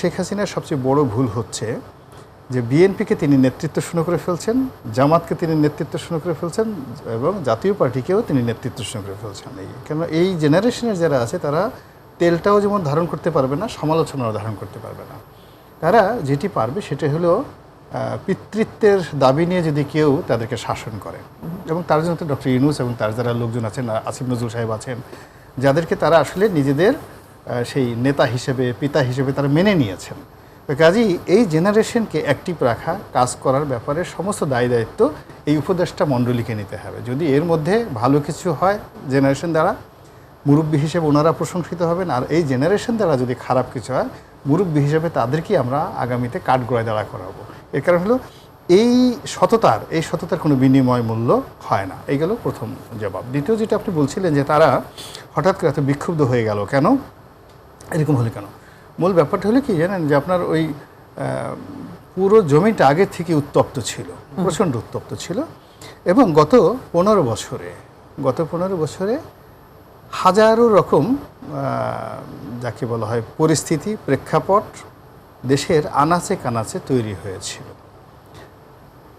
শেখ হাসিনার সবচেয়ে বড় ভুল হচ্ছে যে বিএনপিকে তিনি নেতৃত্ব শুরু করে ফেলছেন, জামাতকে তিনি নেতৃত্ব শুরু করে ফেলছেন এবং জাতীয় পার্টিকেও তিনি নেতৃত্ব শুরু করে ফেলছেন। এই কেন এই জেনারেশনের যারা আছে, তারা তেলটাও যেমন ধারণ করতে পারবে না, সমালোচনাও ধারণ করতে পারবে না। তারা যেটি পারবে সেটা হলো পিতৃত্বের দাবি নিয়ে যদি কেউ তাদেরকে শাসন করে। এবং তার জন্য ডক্টর ইউনুস এবং তার যারা লোকজন আছেন আসিফ নজরুল সাহেব আছেন, যাদেরকে তারা আসলে নিজেদের সেই নেতা হিসেবে, পিতা হিসেবে তারা মেনে নিয়েছেন। কাজেই এই জেনারেশনকে অ্যাক্টিভ রাখা, কাজ করার ব্যাপারে সমস্ত দায় দায়িত্ব এই উপদেষ্টা মণ্ডলীকে নিতে হবে। যদি এর মধ্যে ভালো কিছু হয় জেনারেশন দ্বারা, মুরব্বী হিসেবে ওনারা প্রশংসিত হবেন, আর এই জেনারেশন দ্বারা যদি খারাপ কিছু হয়, মুরব্বী হিসেবে তাদেরকেই আমরা আগামীতে কাঠগড়ায় দাঁড়া করাবো। এর কারণ হলো, এই সততার এই সততার কোনো বিনিময় মূল্য হয় না। এই গেল প্রথম জবাব। দ্বিতীয় যেটা আপনি বলছিলেন যে তারা হঠাৎ করে এত বিক্ষুব্ধ হয়ে গেল কেন? এরকম হলে কেন? মূল ব্যাপারটা হলো কি জানেন যে আপনার ওই পুরো জমিটা আগে থেকে উত্তপ্ত ছিল প্রচণ্ড উত্তপ্ত ছিল এবং গত পনেরো বছরে গত পনেরো বছরে হাজারো রকম যাকে বলা হয় পরিস্থিতি প্রেক্ষাপট দেশের আনাচে কানাচে তৈরি হয়েছিল।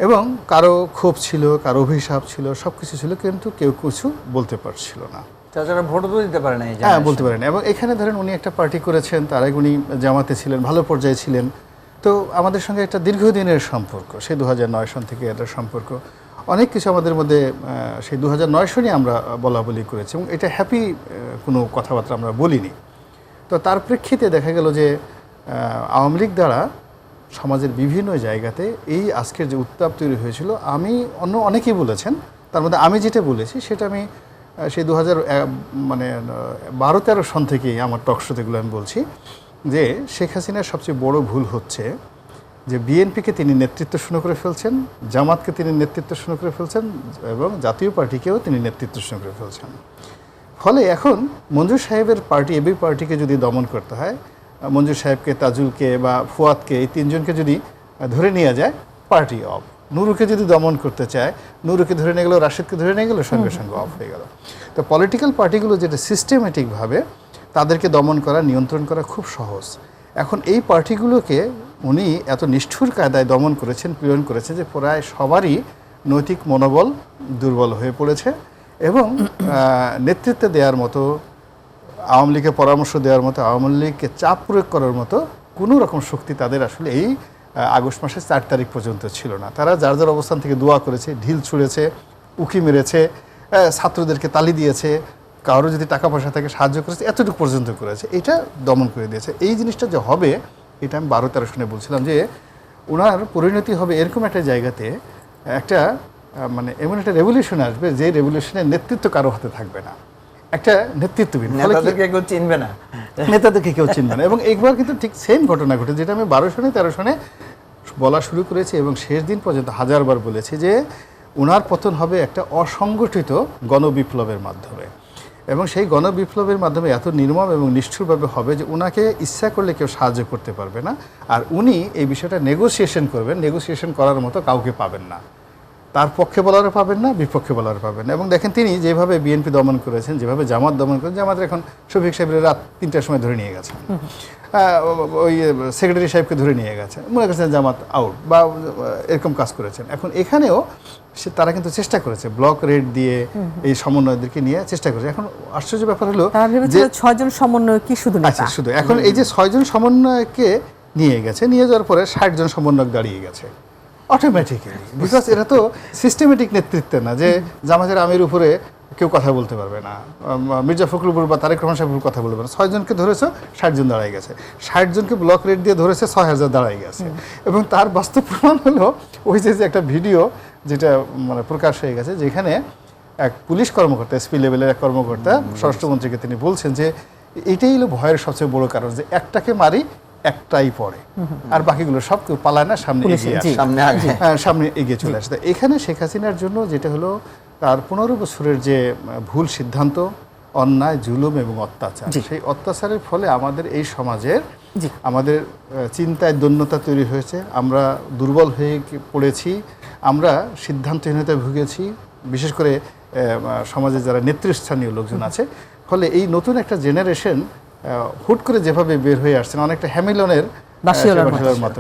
এবং কারও ক্ষোভ ছিল কারও অভিশাপ ছিল সব কিছু ছিল কিন্তু কেউ কিছু বলতে পারছিল না। তাছাড়া ভোটও দিতে পারে না হ্যাঁ বলতে পারেন। এবং এখানে ধরেন উনি একটা পার্টি করেছেন তার আগে উনি জামাতে ছিলেন ভালো পর্যায়ে ছিলেন। তো আমাদের সঙ্গে একটা দীর্ঘদিনের সম্পর্ক সেই দু নয় সন থেকে একটা সম্পর্ক। অনেক কিছু আমাদের মধ্যে সেই দু নয় সনে আমরা বলা বলি করেছি এবং এটা হ্যাপি কোনো কথাবার্তা আমরা বলিনি। তো তার প্রেক্ষিতে দেখা গেল যে আওয়ামী লীগ দ্বারা সমাজের বিভিন্ন জায়গাতে এই আজকের যে উত্তাপ তৈরি হয়েছিল আমি অন্য অনেকেই বলেছেন তার মধ্যে আমি যেটা বলেছি সেটা আমি সেই দু হাজার মানে বারো তেরো সন থেকেই আমার টকশোতেগুলো আমি বলছি, যে শেখ হাসিনার সবচেয়ে বড় ভুল হচ্ছে যে বিএনপিকে তিনি নেতৃত্ব শুরু করে ফেলছেন, জামাতকে তিনি নেতৃত্ব শুরু করে ফেলছেন এবং জাতীয় পার্টিকেও তিনি নেতৃত্ব শুরু করে ফেলছেন। ফলে এখন মঞ্জুর সাহেবের পার্টি, এবি পার্টিকে যদি দমন করতে হয়, মঞ্জুর সাহেবকে, তাজুলকে বা ফুয়াদকে এই তিনজনকে যদি ধরে নিয়ে যায় পার্টি অফ নুরুকে যদি দমন করতে চায় নুরুকে ধরে নিয়ে গেলো রাশিদকে ধরে নিয়ে গেলো সঙ্গে সঙ্গে অফ হয়ে গেল। তো পলিটিক্যাল পার্টিগুলো যেটা সিস্টেমেটিকভাবে তাদেরকে দমন করা নিয়ন্ত্রণ করা খুব সহজ। এখন এই পার্টিগুলোকে উনি এত নিষ্ঠুর কায়দায় দমন করেছেন পীড়ন করেছেন যে প্রায় সবারই নৈতিক মনোবল দুর্বল হয়ে পড়েছে এবং নেতৃত্বে দেওয়ার মতো আওয়ামী লীগের পরামর্শ দেওয়ার মতো আওয়ামী লীগকে চাপ প্রয়োগ করার মতো কোনো রকম শক্তি তাদের আসলে এই আগস্ট মাসের চার তারিখ পর্যন্ত ছিল না। তারা যার যার অবস্থান থেকে দোয়া করেছে, ঢিল ছুঁড়েছে, উকি মেরেছে ছাত্রদেরকে তালি দিয়েছে, কারও যদি টাকা পয়সা থাকে সাহায্য করেছে, এতটুকু পর্যন্ত করেছে। এটা দমন করে দিয়েছে। এই জিনিসটা যে হবে, এটা আমি বারো তেরো শুনে বলছিলাম যে ওনার পরিণতি হবে এরকম একটা জায়গাতে, একটা মানে এমন একটা রেভলিউশন আসবে যে রেভলিউশনের নেতৃত্ব কারও হাতে থাকবে না। একটা কি- নেতাদেরকে কেউ চিনবে না। নেতাদেরকে কেউ চিনবে না। এবং একবার কিন্তু ঠিক সেম ঘটনা ঘটে যেটা আমি বারো সনে তেরো সনে বলা শুরু করেছি এবং শেষ দিন পর্যন্ত হাজারবার বলেছি যে ওনার পতন হবে একটা অসংগঠিত গণবিপ্লবের মাধ্যমে। এবং সেই গণবিপ্লবের মাধ্যমে এত নির্মম এবং নিষ্ঠুরভাবে হবে যে ওনাকে ইচ্ছা করলে কেউ সাহায্য করতে পারবে না। আর উনি এই বিষয়টা নেগোসিয়েশন করবেন। নেগোসিয়েশন করার মতো কাউকে পাবেন না। তার পক্ষে বলারও পাবেন না বিপক্ষে বলারও পাবেন না। এবং দেখেন তিনি যেভাবে বিএনপি দমন করেছেন যেভাবে জামাত দমন করেছেন জামাতের এখন শফিক সাহেবের রাত তিনটার সময় ধরে নিয়ে গেছে। ওই সেক্রেটারি সাহেবকে ধরে নিয়ে গেছে। মনে করছেন জামাত আউট বা এরকম কাজ করেছেন। এখন এখানেও সে তারা কিন্তু চেষ্টা করেছে ব্লক রেড দিয়ে এই সমন্বয়দেরকে নিয়ে চেষ্টা করেছে। এখন আশ্চর্য ব্যাপার হলো যে ছয়জন সমন্বয় কি শুধু আচ্ছা শুধু। এখন এই যে ছয়জন সমন্বয়কে নিয়ে গেছে নিয়ে যাওয়ার পরে ষাট জন সমন্বয়ক দাঁড়িয়ে গেছে। অটোমেটিক্যালি বিকজ এটা তো সিস্টেমেটিক নেতৃত্ব না যে জামাতের আমির উপরে কেউ কথা বলতে পারবে না। মির্জা ফখরুল বা তারেক রহমান সাহেব কথা বলবে না। ছয়জনকে ধরেছে ষাট জন দাঁড়ায় গেছে। ষাট জনকে ব্লক রেট দিয়ে ধরেছে ছয় হাজার দাঁড়ায় গেছে। এবং তার বাস্তব প্রমাণ হলো ওই যে যে একটা ভিডিও যেটা মানে প্রকাশ হয়ে গেছে যেখানে এক পুলিশ কর্মকর্তা এসপি লেভেলের এক কর্মকর্তা স্বরাষ্ট্রমন্ত্রীকে তিনি বলছেন যে এটাই হলো ভয়ের সবচেয়ে বড় কারণ যে একটাকে মারি একটাই পড়ে। আর বাকিগুলো সব কেউ পালায় না সামনে এগিয়ে আসে। সামনে হ্যাঁ, সামনে এগিয়ে চলে আসে। এখানে শেখ হাসিনার জন্য যেটা হলো তার পনেরো বছরের যে ভুল সিদ্ধান্ত অন্যায় জুলুম এবং অত্যাচার সেই অত্যাচারের ফলে আমাদের এই সমাজের আমাদের চিন্তায় দন্যতা তৈরি হয়েছে। আমরা দুর্বল হয়ে পড়েছি। আমরা সিদ্ধান্তহীনতায় ভুগেছি। বিশেষ করে সমাজে যারা নেতৃস্থানীয় লোকজন আছে। ফলে এই নতুন একটা জেনারেশন হুট করে যেভাবে বের হয়ে আসছেন অনেকটা হ্যামিলনের মতো।